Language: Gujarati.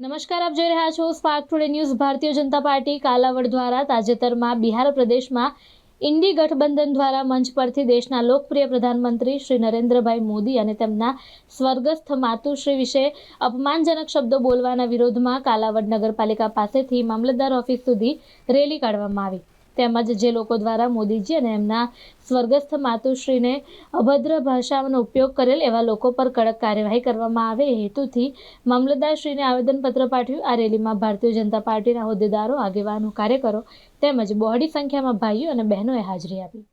નમસ્કાર, આપ જોઈ રહ્યા છો spark today news Bharatiya Janata party Kalavad દ્વારા તાજેતરમાં બિહાર પ્રદેશમાં ઇન્ડી ગઠબંધન દ્વારા મંચ પરથી દેશના લોકપ્રિય પ્રધાનમંત્રી શ્રી નરેન્દ્રભાઈ મોદી અને તેમના સ્વર્ગસ્થ માતુશ્રી વિશે અપમાનજનક શબ્દો બોલવાના વિરોધમાં કાલાવડ નગરપાલિકા પાસેથી મામલતદાર ઓફિસ સુધી રેલી કાઢવામાં આવી. તેમજ જે લોકો દ્વારા મોદીજી અને એમના સ્વર્ગસ્થ માતુશ્રીને અભદ્ર ભાષાનો ઉપયોગ કરેલ એવા લોકો પર કડક કાર્યવાહી કરવામાં આવે એ હેતુથી મામલતદારશ્રીને આવેદનપત્ર પાઠવ્યું. આ રેલીમાં ભારતીય જનતા પાર્ટીના હોદ્દેદારો, આગેવાનો, કાર્યકરો તેમજ બહોળી સંખ્યામાં ભાઈઓ અને બહેનોએ હાજરી આપી.